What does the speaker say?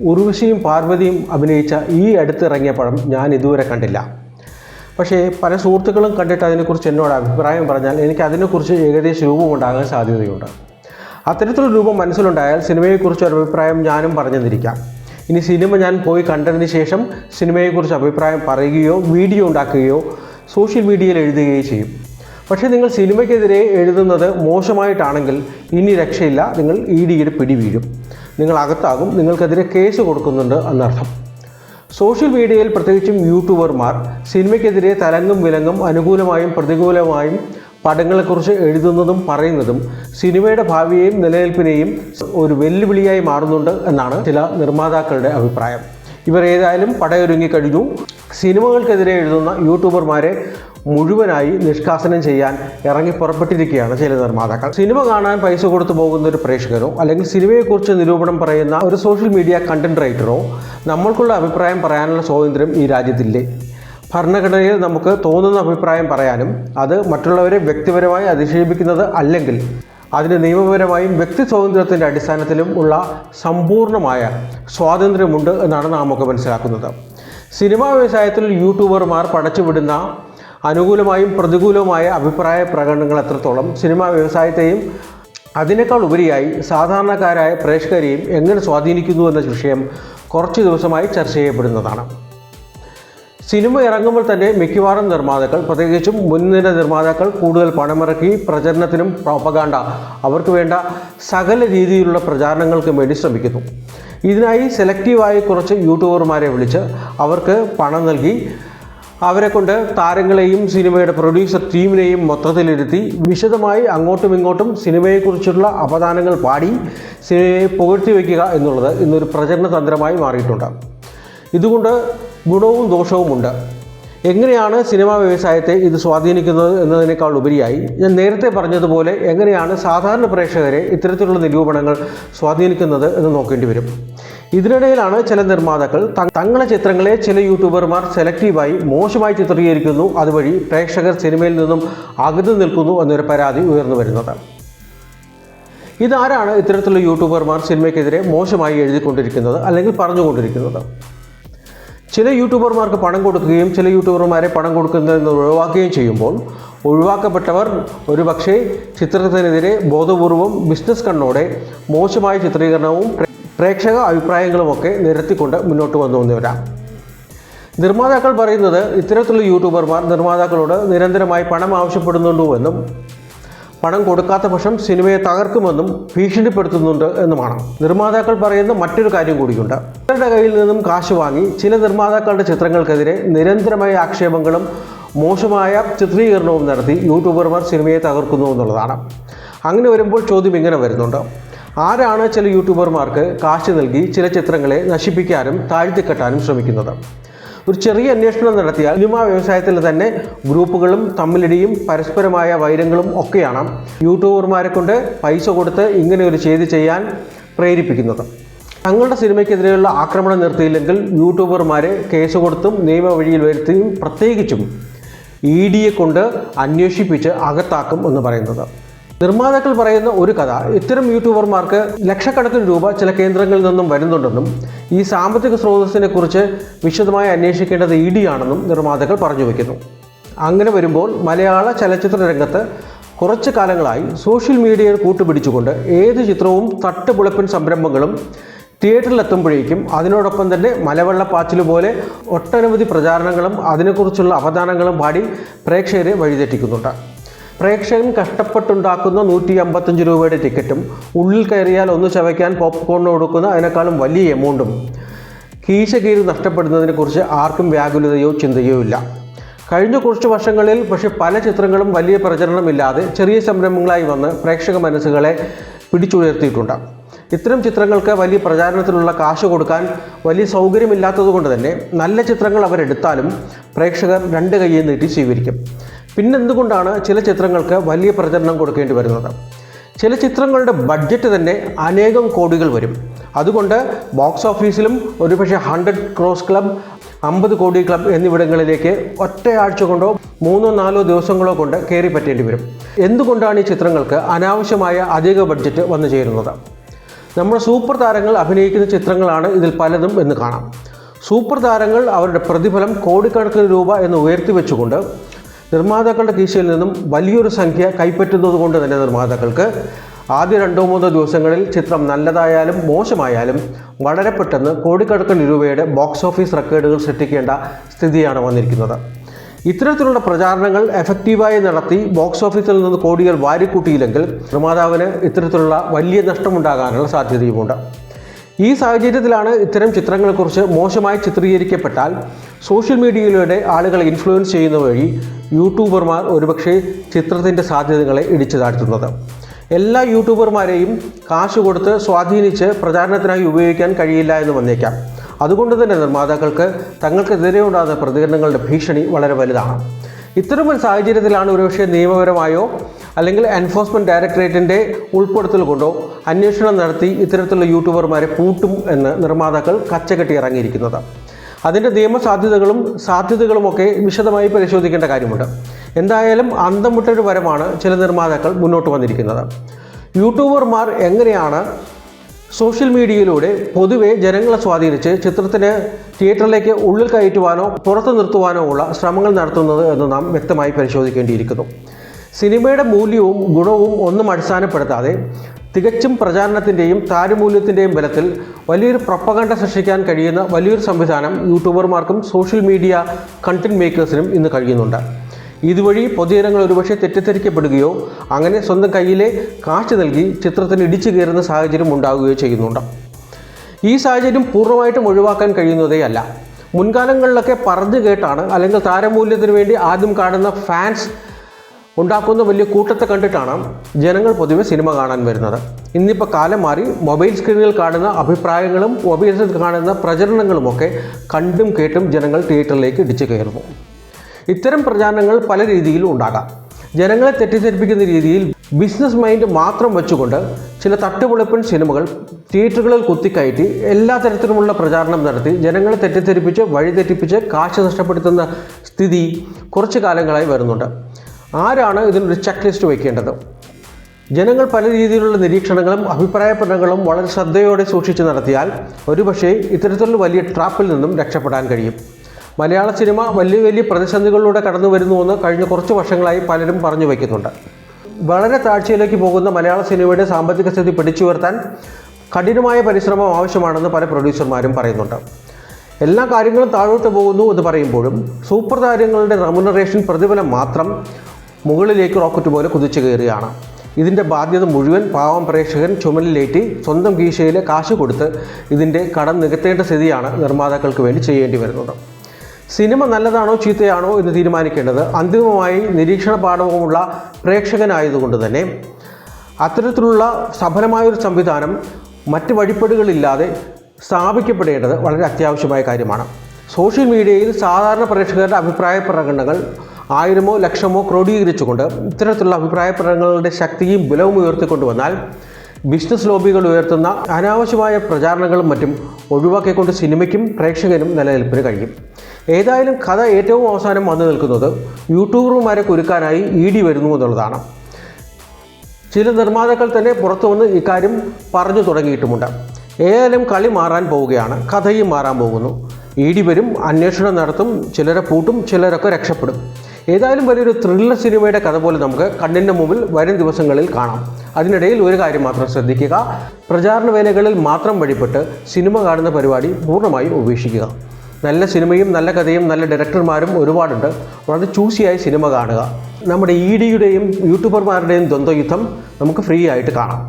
ഉർവശിയും പാർവതിയും അഭിനയിച്ച ഈ അടുത്തിറങ്ങിയ പടം ഞാൻ ഇതുവരെ കണ്ടില്ല. പക്ഷേ പല സുഹൃത്തുക്കളും കണ്ടിട്ട് അതിനെക്കുറിച്ച് എന്നോട് അഭിപ്രായം പറഞ്ഞാൽ എനിക്ക് അതിനെക്കുറിച്ച് ഏകദേശം രൂപമുണ്ടാകാൻ സാധ്യതയുണ്ട്. അത്തരത്തിലൊരു രൂപം മനസ്സിലുണ്ടായാൽ സിനിമയെക്കുറിച്ച് ഒരു അഭിപ്രായം ഞാനും പറഞ്ഞു പറഞ്ഞെന്നിരിക്കാം. ഇനി സിനിമ ഞാൻ പോയി കണ്ടതിന് ശേഷം സിനിമയെക്കുറിച്ച് അഭിപ്രായം പറയുകയോ വീഡിയോ ഉണ്ടാക്കുകയോ സോഷ്യൽ മീഡിയയിൽ എഴുതുകയോ ചെയ്യും. പക്ഷേ നിങ്ങൾ സിനിമയ്ക്കെതിരെ എഴുതുന്നത് മോശമായിട്ടാണെങ്കിൽ ഇനി രക്ഷയില്ല നിങ്ങൾ ഇ ഡിയുടെ പിടി വീഴും. നിങ്ങൾ അകത്താകും നിങ്ങൾക്കെതിരെ കേസ് കൊടുക്കുന്നുണ്ട് എന്നർത്ഥം. സോഷ്യൽ മീഡിയയിൽ പ്രത്യേകിച്ചും യൂട്യൂബർമാർ സിനിമയ്ക്കെതിരെ തലങ്ങും വിലങ്ങും അനുകൂലമായും പ്രതികൂലമായും പടങ്ങളെക്കുറിച്ച് എഴുതുന്നതും പറയുന്നതും സിനിമയുടെ ഭാവിയെയും നിലനിൽപ്പിനെയും ഒരു വെല്ലുവിളിയായി മാറുന്നുണ്ട് എന്നാണ് ചില നിർമ്മാതാക്കളുടെ അഭിപ്രായം. ഇവർ ഏതായാലും പടയൊരുങ്ങി കഴിഞ്ഞു. സിനിമകൾക്കെതിരെ എഴുതുന്ന യൂട്യൂബർമാരെ മുഴുവനായി നിഷ്കാസനം ചെയ്യാൻ ഇറങ്ങി പുറപ്പെട്ടിരിക്കുകയാണ് ചില നിർമ്മാതാക്കൾ. സിനിമ കാണാൻ പൈസ കൊടുത്തു പോകുന്ന ഒരു പ്രേക്ഷകരോ അല്ലെങ്കിൽ സിനിമയെക്കുറിച്ച് നിരൂപണം പറയുന്ന ഒരു സോഷ്യൽ മീഡിയ കണ്ടന്റ് റൈറ്ററോ നമ്മൾക്കുള്ള അഭിപ്രായം പറയാനുള്ള സ്വാതന്ത്ര്യം ഈ രാജ്യത്തില്ലേ? ഭരണഘടനയിൽ നമുക്ക് തോന്നുന്ന അഭിപ്രായം പറയാനും അത് മറ്റുള്ളവരെ വ്യക്തിപരമായി അധിക്ഷേപിക്കുന്നത് അല്ലെങ്കിൽ അതിന് നിയമപരമായും വ്യക്തി സ്വാതന്ത്ര്യത്തിന്റെ അടിസ്ഥാനത്തിലും ഉള്ള സമ്പൂർണമായ സ്വാതന്ത്ര്യമുണ്ട് എന്നാണ് നാം ഒക്കെ മനസ്സിലാക്കുന്നത്. സിനിമാ വ്യവസായത്തിൽ യൂട്യൂബർമാർ പടച്ചുവിടുന്ന അനുകൂലമായും പ്രതികൂലവുമായ അഭിപ്രായ പ്രകടനങ്ങൾ എത്രത്തോളം സിനിമാ വ്യവസായത്തെയും അതിനേക്കാൾ ഉപരിയായി സാധാരണക്കാരായ പ്രേക്ഷകരെയും എങ്ങനെ സ്വാധീനിക്കുന്നു എന്ന വിഷയം കുറച്ച് ദിവസമായി ചർച്ച ചെയ്യപ്പെടുന്നതാണ്. സിനിമ ഇറങ്ങുമ്പോൾ തന്നെ മിക്കവാറും നിർമ്മാതാക്കൾ പ്രത്യേകിച്ചും മുൻനിര നിർമ്മാതാക്കൾ കൂടുതൽ പണമിറക്കി പ്രചരണത്തിനും പ്രോപ്പഗാണ്ട അവർക്ക് വേണ്ട സകല രീതിയിലുള്ള പ്രചാരണങ്ങൾക്കും വേണ്ടി ശ്രമിക്കുന്നു. ഇതിനായി സെലക്റ്റീവായി കുറച്ച് യൂട്യൂബർമാരെ വിളിച്ച് അവർക്ക് പണം നൽകി അവരെ കൊണ്ട് താരങ്ങളെയും സിനിമയുടെ പ്രൊഡ്യൂസർ ടീമിനെയും മൊത്തത്തിലിരുത്തി വിശദമായി അങ്ങോട്ടും ഇങ്ങോട്ടും സിനിമയെക്കുറിച്ചുള്ള അപദാനങ്ങൾ പാടി സിനിമയെ പുകഴ്ത്തി വയ്ക്കുക എന്നുള്ളത് ഇന്നൊരു പ്രചരണ തന്ത്രമായി മാറിയിട്ടുണ്ട്. ഇതുകൊണ്ട് ഗുണവും ദോഷവുമുണ്ട് എങ്ങനെയാണ് സിനിമാ വ്യവസായത്തെ ഇത് സ്വാധീനിക്കുന്നത് എന്നതിനേക്കാൾ ഉപരിയായി ഞാൻ നേരത്തെ പറഞ്ഞതുപോലെ എങ്ങനെയാണ് സാധാരണ പ്രേക്ഷകരെ ഇത്തരത്തിലുള്ള നിരൂപണങ്ങൾ സ്വാധീനിക്കുന്നത് എന്ന് നോക്കേണ്ടി വരും. ഇതിനിടയിലാണ് ചില നിർമ്മാതാക്കൾ തങ്ങളുടെ തങ്ങളെ ചിത്രങ്ങളെ ചില യൂട്യൂബർമാർ സെലക്റ്റീവായി മോശമായി ചിത്രീകരിക്കുന്നു അതുവഴി പ്രേക്ഷകർ സിനിമയിൽ നിന്നും അകന്നു നിൽക്കുന്നു എന്നൊരു പരാതി ഉയർന്നു വരുന്നത്. ഇതാരാണ് ഇത്തരത്തിലുള്ള യൂട്യൂബർമാർ സിനിമയ്ക്കെതിരെ മോശമായി എഴുതിക്കൊണ്ടിരിക്കുന്നത് അല്ലെങ്കിൽ പറഞ്ഞുകൊണ്ടിരിക്കുന്നത്? ചില യൂട്യൂബർമാർക്ക് പണം കൊടുക്കുകയും ചില യൂട്യൂബർമാരെ പണം കൊടുക്കുന്നതിൽ നിന്ന് ഒഴിവാക്കുകയും ചെയ്യുമ്പോൾ ഒഴിവാക്കപ്പെട്ടവർ ഒരുപക്ഷേ ചിത്രത്തിനെതിരെ ബോധപൂർവം ബിസിനസ് കണ്ണോടെ മോശമായ ചിത്രീകരണവും പ്രേക്ഷക അഭിപ്രായങ്ങളുമൊക്കെ നിരത്തിക്കൊണ്ട് മുന്നോട്ട് വന്നു വന്നവരാം. നിർമ്മാതാക്കൾ പറയുന്നത് ഇത്തരത്തിലുള്ള യൂട്യൂബർമാർ നിർമ്മാതാക്കളോട് നിരന്തരമായി പണം ആവശ്യപ്പെടുന്നുണ്ടുവെന്നും പണം കൊടുക്കാത്ത പക്ഷം സിനിമയെ തകർക്കുമെന്നും ഭീഷണിപ്പെടുത്തുന്നുണ്ട് എന്നുമാണ്. നിർമ്മാതാക്കൾ പറയുന്ന മറ്റൊരു കാര്യം കൂടിയുണ്ട്. ഇവരുടെ കയ്യിൽ നിന്നും കാശ് വാങ്ങി ചില നിർമ്മാതാക്കളുടെ ചിത്രങ്ങൾക്കെതിരെ നിരന്തരമായ ആക്ഷേപങ്ങളും മോശമായ ചിത്രീകരണവും നടത്തി യൂട്യൂബർമാർ സിനിമയെ തകർക്കുന്നു എന്നുള്ളതാണ്. അങ്ങനെ വരുമ്പോൾ ചോദ്യം ഇങ്ങനെ വരുന്നുണ്ട്. ആരാണ് ചില യൂട്യൂബർമാർക്ക് കാശ് നൽകി ചില ചിത്രങ്ങളെ നശിപ്പിക്കാനും താഴ്ത്തിക്കെട്ടാനും ശ്രമിക്കുന്നത്? ഒരു ചെറിയ അന്വേഷണം നടത്തിയാൽ സിനിമ വ്യവസായത്തിൽ തന്നെ ഗ്രൂപ്പുകളും തമ്മിലിടിയും പരസ്പരമായ വൈരങ്ങളും ഒക്കെയാണ് യൂട്യൂബർമാരെ കൊണ്ട് പൈസ കൊടുത്ത് ഇങ്ങനെ ഒരു ചെയ്ത് ചെയ്യാൻ പ്രേരിപ്പിക്കുന്നത്. തങ്ങളുടെ സിനിമയ്ക്കെതിരെയുള്ള ആക്രമണം നിർത്തിയില്ലെങ്കിൽ യൂട്യൂബർമാരെ കേസ് കൊടുത്തും നിയമവഴിയിൽ വരുത്തിയും പ്രത്യേകിച്ചും ഇ ഡിയെ കൊണ്ട് അന്വേഷിപ്പിച്ച് അകത്താക്കും എന്ന് പറയുന്നത്. നിർമ്മാതാക്കൾ പറയുന്ന ഒരു കഥ. ഇത്തരം യൂട്യൂബർമാർക്ക് ലക്ഷക്കണക്കിന് രൂപ ചില കേന്ദ്രങ്ങളിൽ നിന്നും വരുന്നുണ്ടെന്നും ഈ സാമ്പത്തിക സ്രോതസ്സിനെ കുറിച്ച് വിശദമായി അന്വേഷിക്കേണ്ടത് ഇ ഡി ആണെന്നും നിർമ്മാതാക്കൾ പറഞ്ഞു വയ്ക്കുന്നു അങ്ങനെ വരുമ്പോൾ മലയാള ചലച്ചിത്ര രംഗത്ത് കുറച്ച് കാലങ്ങളായി സോഷ്യൽ മീഡിയയിൽ കൂട്ടുപിടിച്ചുകൊണ്ട് ഏത് ചിത്രവും തട്ടുപുളപ്പൻ സംരംഭങ്ങളും തിയേറ്ററിലെത്തുമ്പോഴേക്കും അതിനോടൊപ്പം തന്നെ മലവെള്ളപ്പാച്ചിൽ പോലെ ഒട്ടനവധി പ്രചാരണങ്ങളും അതിനെക്കുറിച്ചുള്ള അവദാനങ്ങളും പാടി പ്രേക്ഷകരെ വഴിതെറ്റിക്കുന്നുണ്ട്. പ്രേക്ഷകൻ കഷ്ടപ്പെട്ടുണ്ടാക്കുന്ന നൂറ്റി അമ്പത്തഞ്ച് രൂപയുടെ ടിക്കറ്റും ഉള്ളിൽ കയറിയാൽ ഒന്ന് ചവയ്ക്കാൻ പോപ്കോൺ കൊടുക്കുന്ന അതിനേക്കാളും വലിയ എമൗണ്ടും കീശ കീറി നഷ്ടപ്പെടുന്നതിനെക്കുറിച്ച് ആർക്കും വ്യാകുലതയോ ചിന്തയോ ഇല്ല. കഴിഞ്ഞ കുറച്ച് വർഷങ്ങളിൽ പക്ഷെ പല ചിത്രങ്ങളും വലിയ പ്രചരണമില്ലാതെ ചെറിയ സംരംഭങ്ങളായി വന്ന് പ്രേക്ഷക മനസ്സുകളെ പിടിച്ചുയർത്തിയിട്ടുണ്ട്. ഇത്തരം ചിത്രങ്ങൾക്ക് വലിയ പ്രചാരണത്തിനുള്ള കാശ് കൊടുക്കാൻ വലിയ സൗകര്യമില്ലാത്തതുകൊണ്ട് തന്നെ നല്ല ചിത്രങ്ങൾ അവരെടുത്താലും പ്രേക്ഷകർ രണ്ട് കൈയ്യും നീട്ടി സ്വീകരിക്കും. പിന്നെന്തുകൊണ്ടാണ് ചില ചിത്രങ്ങൾക്ക് വലിയ പ്രചരണം കൊടുക്കേണ്ടി വരുന്നത്? ചില ചിത്രങ്ങളുടെ ബഡ്ജറ്റ് തന്നെ അനേകം കോടികൾ വരും. അതുകൊണ്ട് ബോക്സ് ഓഫീസിലും ഒരുപക്ഷെ ഹൺഡ്രഡ് ക്രോസ് ക്ലബ് അമ്പത് കോടി ക്ലബ് എന്നിവിടങ്ങളിലേക്ക് ഒറ്റയാഴ്ച കൊണ്ടോ മൂന്നോ നാലോ ദിവസങ്ങളോ കൊണ്ട് കയറി പറ്റേണ്ടി വരും. എന്തുകൊണ്ടാണ് ഈ ചിത്രങ്ങൾക്ക് അനാവശ്യമായ അധിക ബഡ്ജറ്റ് വന്നു ചേരുന്നത്? നമ്മുടെ സൂപ്പർ താരങ്ങൾ അഭിനയിക്കുന്ന ചിത്രങ്ങളാണ് ഇതിൽ പലതും എന്ന് കാണാം. സൂപ്പർ താരങ്ങൾ അവരുടെ പ്രതിഫലം കോടിക്കണക്കിന് രൂപ എന്ന് ഉയർത്തി വെച്ചുകൊണ്ട് നിർമ്മാതാക്കളുടെ കീശയിൽ നിന്നും വലിയൊരു സംഖ്യ കൈപ്പറ്റുന്നത് കൊണ്ട് തന്നെ നിർമ്മാതാക്കൾക്ക് ആദ്യ രണ്ടോ മൂന്നോ ദിവസങ്ങളിൽ ചിത്രം നല്ലതായാലും മോശമായാലും വളരെ പെട്ടെന്ന് കോടിക്കണക്കിന് രൂപയുടെ ബോക്സ് ഓഫീസ് റെക്കോർഡുകൾ സൃഷ്ടിക്കേണ്ട സ്ഥിതിയാണ് വന്നിരിക്കുന്നത്. ഇത്തരത്തിലുള്ള പ്രചാരണങ്ങൾ എഫക്റ്റീവായി നടത്തി ബോക്സ് ഓഫീസിൽ നിന്ന് കോടികൾ വാരിക്കൂട്ടിയില്ലെങ്കിൽ നിർമ്മാതാവിന് ഇത്തരത്തിലുള്ള വലിയ നഷ്ടമുണ്ടാകാനുള്ള സാധ്യതയുമുണ്ട്. ഈ സാഹചര്യത്തിലാണ് ഇത്തരം ചിത്രങ്ങളെക്കുറിച്ച് മോശമായി ചിത്രീകരിക്കപ്പെട്ടാൽ സോഷ്യൽ മീഡിയയിലൂടെ ആളുകളെ ഇൻഫ്ലുവൻസ് ചെയ്യുന്ന വഴി യൂട്യൂബർമാർ ഒരുപക്ഷെ ചിത്രത്തിന്റെ സാധ്യതകളെ ഇടിച്ചു താഴ്ത്തുന്നത്. എല്ലാ യൂട്യൂബർമാരെയും കാശ് കൊടുത്ത് സ്വാധീനിച്ച് പ്രചാരണത്തിനായി ഉപയോഗിക്കാൻ കഴിയില്ല എന്ന് വന്നേക്കാം. അതുകൊണ്ട് തന്നെ നിർമ്മാതാക്കൾക്ക് തങ്ങൾക്കെതിരെ ഉണ്ടാകുന്ന പ്രതികരണങ്ങളുടെ ഭീഷണി വളരെ വലുതാണ്. ഇത്തരമൊരു സാഹചര്യത്തിലാണ് ഒരുപക്ഷെ നിയമപരമായോ അല്ലെങ്കിൽ എൻഫോഴ്സ്മെന്റ് ഡയറക്ടറേറ്റിന്റെ ഉൾപ്പെടുത്തൽ കൊണ്ടോ അന്വേഷണം നടത്തി ഇത്തരത്തിലുള്ള യൂട്യൂബർമാരെ പൂട്ടും എന്ന് നിർമ്മാതാക്കൾ കച്ചകെട്ടി ഇറങ്ങിയിരിക്കുന്നത്. അതിന്റെ നിയമസാധ്യതകളും സാധ്യതകളുമൊക്കെ വിശദമായി പരിശോധിക്കേണ്ട കാര്യമുണ്ട്. എന്തായാലും അന്തം വിട്ടൊരു വരമാണ് ചില നിർമ്മാതാക്കൾ മുന്നോട്ട് വന്നിരിക്കുന്നത്. യൂട്യൂബർമാർ എങ്ങനെയാണ് സോഷ്യൽ മീഡിയയിലൂടെ പൊതുവെ ജനങ്ങളെ സ്വാധീനിച്ച് ചിത്രത്തിന് തിയേറ്ററിലേക്ക് ഉള്ളിൽ കയറ്റുവാനോ പുറത്തു നിർത്തുവാനോ ഉള്ള ശ്രമങ്ങൾ നടത്തുന്നത് എന്ന് നാം വ്യക്തമായി പരിശോധിക്കേണ്ടിയിരിക്കുന്നു. സിനിമയുടെ മൂല്യവും ഗുണവും ഒന്നും അടിസ്ഥാനപ്പെടുത്താതെ തികച്ചും പ്രചാരണത്തിന്റെയും താരമൂല്യത്തിന്റെയും ബലത്തിൽ വലിയൊരു പ്രൊപ്പകണ്ട സൃഷ്ടിക്കാൻ കഴിയുന്ന വലിയൊരു സംവിധാനം യൂട്യൂബർമാർക്കും സോഷ്യൽ മീഡിയ കണ്ടന്റ് മേക്കേഴ്സിനും ഇന്ന് കഴിയുന്നുണ്ട്. ഇതുവഴി പൊതുജനങ്ങൾ ഒരുപക്ഷെ തെറ്റിദ്ധരിക്കപ്പെടുകയോ അങ്ങനെ സ്വന്തം കയ്യിലെ കാശ് നൽകി ചിത്രത്തിന് ഇടിച്ചു കയറുന്ന സാഹചര്യം ഉണ്ടാകുകയോ ചെയ്യുന്നുണ്ട്. ഈ സാഹചര്യം പൂർണമായിട്ടും ഒഴിവാക്കാൻ കഴിയുന്നതേ അല്ല. മുൻകാലങ്ങളിലൊക്കെ പറഞ്ഞു കേട്ടാണ് അല്ലെങ്കിൽ താരമൂല്യത്തിന് വേണ്ടി ആദ്യം കാണുന്ന ഫാൻസ് ഉണ്ടാക്കുന്ന വലിയ കൂട്ടത്തെ കണ്ടിട്ടാണ് ജനങ്ങൾ പൊതുവെ സിനിമ കാണാൻ വരുന്നത്. ഇന്നിപ്പോൾ കാലം മാറി മൊബൈൽ സ്ക്രീനിൽ കാണുന്ന അഭിപ്രായങ്ങളും മൊബൈലിൽ കാണുന്ന പ്രചരണങ്ങളുമൊക്കെ കണ്ടും കേട്ടും ജനങ്ങൾ തിയേറ്ററിലേക്ക് ഇടിച്ചു കയറുന്നു. ഇത്തരം പ്രചാരണങ്ങൾ പല രീതിയിലും ഉണ്ടാകാം. ജനങ്ങളെ തെറ്റിദ്ധരിപ്പിക്കുന്ന രീതിയിൽ ബിസിനസ് മൈൻഡ് മാത്രം വെച്ചുകൊണ്ട് ചില തട്ടുപൊളിപ്പൻ സിനിമകൾ തിയേറ്ററുകളിൽ കുത്തിക്കയറ്റി എല്ലാ തരത്തിലുമുള്ള പ്രചാരണം നടത്തി ജനങ്ങളെ തെറ്റിദ്ധരിപ്പിച്ച് വഴിതെറ്റിപ്പിച്ച് കാശ് നഷ്ടപ്പെടുത്തുന്ന സ്ഥിതി കുറച്ചു കാലങ്ങളായി വരുന്നുണ്ട്. ആരാണ് ഇതിനൊരു ചെക്ക് ലിസ്റ്റ് വയ്ക്കേണ്ടത് ജനങ്ങൾ പല രീതിയിലുള്ള നിരീക്ഷണങ്ങളും അഭിപ്രായ വളരെ ശ്രദ്ധയോടെ സൂക്ഷിച്ച് നടത്തിയാൽ ഒരുപക്ഷേ ഇത്തരത്തിലുള്ള വലിയ ട്രാപ്പിൽ നിന്നും രക്ഷപ്പെടാൻ കഴിയും. മലയാള സിനിമ വലിയ വലിയ പ്രതിസന്ധികളിലൂടെ കടന്നു വരുന്നുവെന്ന് കഴിഞ്ഞ കുറച്ച് വർഷങ്ങളായി പലരും പറഞ്ഞു വയ്ക്കുന്നുണ്ട് വളരെ താഴ്ചയിലേക്ക് പോകുന്ന മലയാള സിനിമയുടെ സാമ്പത്തിക സ്ഥിതി പിടിച്ചുയർത്താൻ കഠിനമായ പരിശ്രമം ആവശ്യമാണെന്ന് പല പ്രൊഡ്യൂസർമാരും പറയുന്നുണ്ട്. എല്ലാ കാര്യങ്ങളും താഴോട്ട് പോകുന്നു എന്ന് പറയുമ്പോഴും സൂപ്പർ താരങ്ങളുടെ റെമുനറേഷൻ പ്രതിഫലം മാത്രം മുകളിലേക്ക് റോക്കറ്റ് പോലെ കുതിച്ചു കയറുകയാണ്. ഇതിന്റെ ബാധ്യത മുഴുവൻ പാവം പ്രേക്ഷകൻ ചുമലിലേറ്റി സ്വന്തം കീശയിലെ കാശ് കൊടുത്ത് ഇതിന്റെ കടം നികത്തേണ്ട സ്ഥിതിയാണ് നിർമ്മാതാക്കൾക്ക് വേണ്ടി ചെയ്യേണ്ടി വരുന്നത്. സിനിമ നല്ലതാണോ ചീത്തയാണോ എന്ന് തീരുമാനിക്കേണ്ടത് അന്തിമമായി നിരീക്ഷണ പാഠവുമുള്ള പ്രേക്ഷകനായതുകൊണ്ട് തന്നെ. അത്തരത്തിലുള്ള സഫലമായൊരു സംവിധാനം മറ്റ് വഴിപ്പെടുകളില്ലാതെ സ്ഥാപിക്കപ്പെടേണ്ടത് വളരെ അത്യാവശ്യമായ കാര്യമാണ്. സോഷ്യൽ മീഡിയയിൽ സാധാരണ പ്രേക്ഷകരുടെ അഭിപ്രായ പ്രകടനങ്ങൾ ആയിരമോ ലക്ഷമോ ക്രോഡീകരിച്ചുകൊണ്ട് ഇത്തരത്തിലുള്ള അഭിപ്രായ പ്രകടനങ്ങളുടെ ശക്തിയും ബലവും ഉയർത്തിക്കൊണ്ടുവന്നാൽ ബിസിനസ് ലോബികൾ ഉയർത്തുന്ന അനാവശ്യമായ പ്രചാരണങ്ങളും മറ്റും ഒഴിവാക്കിക്കൊണ്ട് സിനിമയ്ക്കും പ്രേക്ഷകനും നിലനിൽപ്പിന് കഴിയും. ഏതായാലും കഥ ഏറ്റവും അവസാനം വന്നു നിൽക്കുന്നത് യൂട്യൂബർമാരെ കുരുക്കാനായി ഇ ഡി വരുന്നു എന്നുള്ളതാണ്. ചില നിർമ്മാതാക്കൾ തന്നെ പുറത്തു വന്ന് ഇക്കാര്യം പറഞ്ഞു തുടങ്ങിയിട്ടുമുണ്ട്. ഏതായാലും കളി മാറാൻ പോവുകയാണ് കഥയും മാറാൻ പോകുന്നു. ഇ ഡി വരും അന്വേഷണം നടത്തും ചിലരെ പൂട്ടും ചിലരൊക്കെ രക്ഷപ്പെടും. ഏതായാലും വലിയൊരു ത്രില്ലർ സിനിമയുടെ കഥ പോലെ നമുക്ക് കണ്ണിന്റെ മുമ്പിൽ വരും ദിവസങ്ങളിൽ കാണാം. അതിനിടയിൽ ഒരു കാര്യം മാത്രം ശ്രദ്ധിക്കുക പ്രചാരണ വേലകളിൽ മാത്രം വഴിപ്പെട്ട് സിനിമ കാണുന്ന പരിപാടി പൂർണമായും ഉപേക്ഷിക്കുക. നല്ല സിനിമയും നല്ല കഥയും നല്ല ഡയറക്ടർമാരും ഒരുപാടുണ്ട്. വളരെ ചൂസിയായി സിനിമ കാണുക. നമ്മുടെ ഇ ഡിയുടെയും യൂട്യൂബർമാരുടെയും ദ്വന്ദ്വയുദ്ധം നമുക്ക് ഫ്രീ ആയിട്ട് കാണാം.